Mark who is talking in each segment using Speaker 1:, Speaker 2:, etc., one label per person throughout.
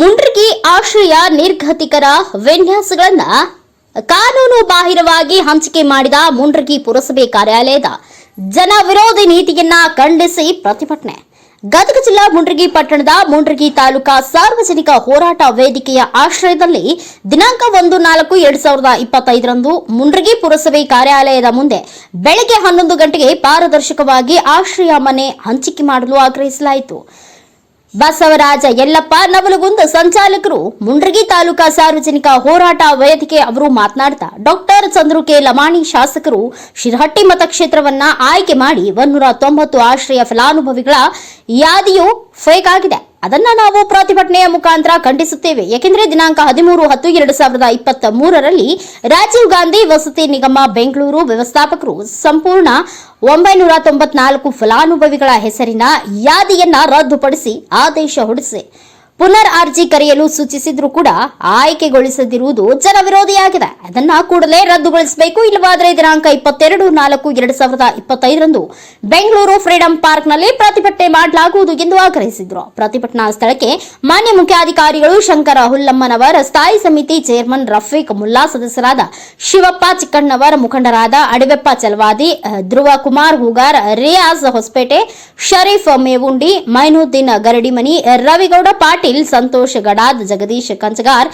Speaker 1: ಮುಂಡ್ರಿಗಿ ಆಶ್ರಯ ನಿರ್ಗತಿಕರ ವಿನ್ಯಾಸಗಳನ್ನ ಕಾನೂನು ಬಾಹಿರವಾಗಿ ಹಂಚಿಕೆ ಮಾಡಿದ ಮುಂಡ್ರಿಗಿ ಪುರಸಭೆ ಕಾರ್ಯಾಲಯದ ಜನ ವಿರೋಧಿ ನೀತಿಯನ್ನ ಖಂಡಿಸಿ ಪ್ರತಿಭಟನೆ. ಗದಗ ಜಿಲ್ಲಾ ಮುಂಡ್ರಿಗಿ ಪಟ್ಟಣದ ಮುಂಡ್ರಿಗಿ ತಾಲೂಕಾ ಸಾರ್ವಜನಿಕ ಹೋರಾಟ ವೇದಿಕೆಯ ಆಶ್ರಯದಲ್ಲಿ ದಿನಾಂಕ ಒಂದು ನಾಲ್ಕು ಎರಡ್ ಸಾವಿರದ ಇಪ್ಪತ್ತೈದರಂದು ಮುಂಡ್ರಿಗಿ ಪುರಸಭೆ ಕಾರ್ಯಾಲಯದ ಮುಂದೆ ಬೆಳಗ್ಗೆ ಹನ್ನೊಂದು ಗಂಟೆಗೆ ಪಾರದರ್ಶಕವಾಗಿ ಆಶ್ರಯ ಮನೆ ಹಂಚಿಕೆ ಮಾಡಲು ಆಗ್ರಹಿಸಲಾಯಿತು. ಬಸವರಾಜ ಎಲ್ಲಪ್ಪ ನವಲಗುಂದ ಸಂಚಾಲಕರು, ಮುಂಡ್ರಗಿ ತಾಲೂಕಾ ಸಾರ್ವಜನಿಕ ಹೋರಾಟ ವೇದಿಕೆ ಅವರು ಮಾತನಾಡ್ತಾ ಡಾಕ್ಟರ್ ಚಂದ್ರು ಕೆ ಲಮಾಣಿ ಶಾಸಕರು ಶಿರಹಟ್ಟಿ ಮತಕ್ಷೇತ್ರವನ್ನ ಆಯ್ಕೆ ಮಾಡಿ ಒಂದೂರ ತೊಂಬತ್ತು ಆಶ್ರಯ ಫಲಾನುಭವಿಗಳ ಯಾದಿಯು ಫೇಕ್ ಆಗಿದೆ. ಅದನ್ನ ನಾವು ಪ್ರತಿಭಟನೆಯ ಮುಖಾಂತರ ಖಂಡಿಸುತ್ತೇವೆ. ಏಕೆಂದರೆ ದಿನಾಂಕ ಹದಿಮೂರು ಹತ್ತು ಎರಡು ಸಾವಿರದ ಇಪ್ಪತ್ತ ಮೂರರಲ್ಲಿ ರಾಜೀವ್ ಗಾಂಧಿ ವಸತಿ ನಿಗಮ ಬೆಂಗಳೂರು ವ್ಯವಸ್ಥಾಪಕರು ಸಂಪೂರ್ಣ ಒಂಬೈನೂರ ತೊಂಬತ್ನಾಲ್ಕು ಫಲಾನುಭವಿಗಳ ಹೆಸರಿನ ಯಾದಿಯನ್ನ ರದ್ದುಪಡಿಸಿ ಆದೇಶ ಹೊರಡಿಸಿ ಪುನರ್ ಅರ್ಜಿ ಕರೆಯಲು ಸೂಚಿಸಿದ್ರು ಕೂಡ ಆಯ್ಕೆಗೊಳಿಸದಿರುವುದು ಜನವಿರೋಧಿಯಾಗಿದೆ. ಅದನ್ನ ಕೂಡಲೇ ರದ್ದುಗೊಳಿಸಬೇಕು. ಇಲ್ಲವಾದರೆ ದಿನಾಂಕ ಇಪ್ಪತ್ತೆರಡು, ನಾಲ್ಕು, ಎರಡು ಸಾವಿರದ ಇಪ್ಪತ್ತೈದರಂದು ಬೆಂಗಳೂರು ಫ್ರೀಡಂ ಪಾರ್ಕ್ನಲ್ಲಿ ಪ್ರತಿಭಟನೆ ಮಾಡಲಾಗುವುದು ಎಂದು ಆಗ್ರಹಿಸಿದ್ರು. ಪ್ರತಿಭಟನಾ ಸ್ಥಳಕ್ಕೆ ಮಾನ್ಯ ಮುಖ್ಯಾಧಿಕಾರಿಗಳು ಶಂಕರ ಹುಲ್ಲಮ್ಮನವರ ಸ್ಥಾಯಿ ಸಮಿತಿ ಚೇರ್ಮನ್ ರಫೀಕ್ ಮುಲ್ಲಾ, ಸದಸ್ಯರಾದ ಶಿವಪ್ಪ ಚಿಕ್ಕಣ್ಣವರ ಮುಖಂಡರಾದ ಅಡವೆಪ್ಪ ಚಲವಾದಿ ಧ್ರುವ ಕುಮಾರ್ ಹೂಗಾರ್, ರಿಯಾಜ್ ಹೊಸಪೇಟೆ, ಶರೀಫ್ ಮೇವುಂಡಿ, ಮೈನುದ್ದೀನ್ ಗರಡಿಮನಿ, ರವಿಗೌಡ, ಪಾಟೀಲ್ ಸಂತೋಷ್ ಗಡಾದ್, ಜಗದೀಶ್ ಕಂಚಗಾರ್,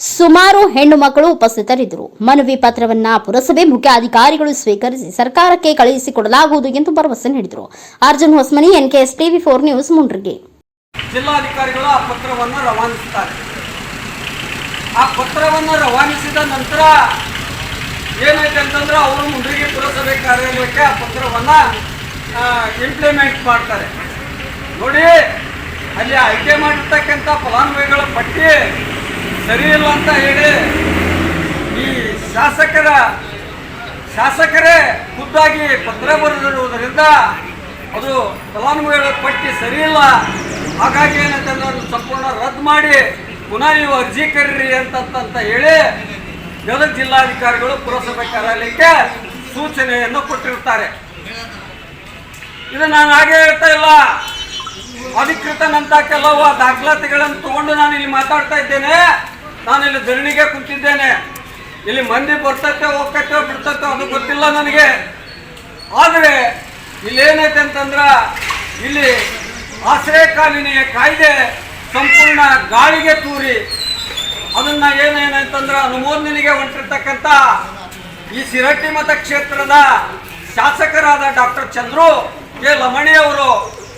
Speaker 1: ಸುಮಾರು ಹೆಣ್ಣು ಮಕ್ಕಳು ಉಪಸ್ಥಿತರಿದ್ದರು. ಮನವಿ ಪತ್ರವನ್ನ ಪುರಸಭೆ ಮುಖ್ಯಾಧಿಕಾರಿಗಳು ಸ್ವೀಕರಿಸಿ ಸರ್ಕಾರಕ್ಕೆ ಕಳುಹಿಸಿಕೊಡಲಾಗುವುದು ಎಂದು ಭರವಸೆ ನೀಡಿದರು. Arjun Hosmani, NKS TV four news, ಮುಂಡ್ರಿಗೆ.
Speaker 2: ಜಿಲ್ಲಾಧಿಕಾರಿಗಳು ಆ ಪತ್ರವನ್ನು ರವಾನಿಸುತ್ತಾರೆ. ಆ ಪತ್ರವನ್ನು ರವಾನಿಸಿದ ನಂತರ ಏನೈತೆ ಅಂತಂದ್ರೆ ಅವರು ಮುಂಡ್ರಿಗೆ ಪುರಸಭೆ ಕಾರ್ಯಾಲಯಕ್ಕೆ ಆ ಪತ್ರವನ್ನು ಇಂಪ್ಲಿಮೆಂಟ್ ಮಾಡ್ತಾರೆ. ನೋಡಿ ಅಲ್ಲಿ ಆಯ್ಕೆ ಮಾಡಿರ್ತಕ್ಕಂಥ ಫಲಾನುಭವಿಗಳ ಪಟ್ಟಿ ಸರಿ ಇಲ್ಲ ಅಂತ ಹೇಳಿ ಈ ಶಾಸಕರ, ಶಾಸಕರೇ ಖುದ್ದಾಗಿ ಪತ್ರ ಬರೆದಿರುವುದರಿಂದ ಅದು ಫಲಾನುಭವಿಗಳ ಪಟ್ಟಿ ಸರಿ ಇಲ್ಲ. ಹಾಗಾಗಿ ಏನಂತಂದ್ರೆ ಅದನ್ನು ಸಂಪೂರ್ಣ ರದ್ದು ಮಾಡಿ ಪುನಃ ನೀವು ಅರ್ಜಿ ಕರೀರಿ ಅಂತಂತ ಹೇಳಿ ಗದಗ ಜಿಲ್ಲಾಧಿಕಾರಿಗಳು ಪುರಸಭೆ ಕಾರ್ಯಾಲಯಕ್ಕೆ ಸೂಚನೆಯನ್ನು ಕೊಟ್ಟಿರ್ತಾರೆ ಇದು ನಾನು ಹಾಗೆ ಹೇಳ್ತಾ ಇಲ್ಲ. ಅಧಿಕೃತನಂತ ಕೆಲವು ದಾಖಲಾತಿಗಳನ್ನು ತಗೊಂಡು ನಾನು ಇಲ್ಲಿ ಮಾತಾಡ್ತಾ ಇದ್ದೇನೆ. ನಾನು ಇಲ್ಲಿ ಧರಣಿಗೆ ಕುಂತಿದ್ದೇನೆ. ಇಲ್ಲಿ ಮಂದಿ ಬರ್ತೈತೆ, ಹೋಗ್ತೈತೆ, ಬಿಡ್ತೈತೆ ಅದು ಗೊತ್ತಿಲ್ಲ ನನಗೆ. ಆದರೆ ಇಲ್ಲಿ ಏನೈತೆ ಅಂತಂದ್ರ ಇಲ್ಲಿ ಆಶ್ರಯ ಕಾನೂನಿಯ ಕಾಯ್ದೆ ಸಂಪೂರ್ಣ ಗಾಳಿಗೆ ತೂರಿ. ಅದನ್ನ ಏನೇನಂತಂದ್ರೆ ಅನುಮೋದನೆಗೆ ಹೊಂಟಿರ್ತಕ್ಕಂಥ ಈ ಸಿರಟ್ಟಿ ಮತಕ್ಷೇತ್ರದ ಶಾಸಕರಾದ ಡಾಕ್ಟರ್ ಚಂದ್ರು ಕೆ ಲಮಣಿ ಅವರು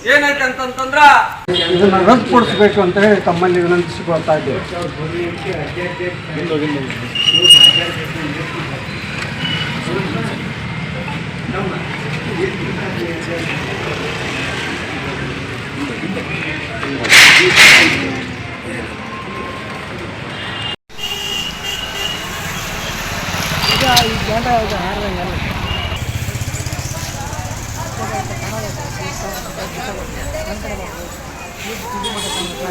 Speaker 2: ಏನೈತೆ ಅಂತಂತಂದ್ರ? ಇದನ್ನ ರದ್ದುಪಡಿಸಬೇಕು ಅಂತ ಹೇಳಿ ತಮ್ಮಲ್ಲಿ ವಿನಂತಿಸಿಕೊಳ್ತಾ ಇದ್ದೇವೆ.
Speaker 3: ಈಗ ಈ
Speaker 4: ಆರು 三百两，一斤五十块。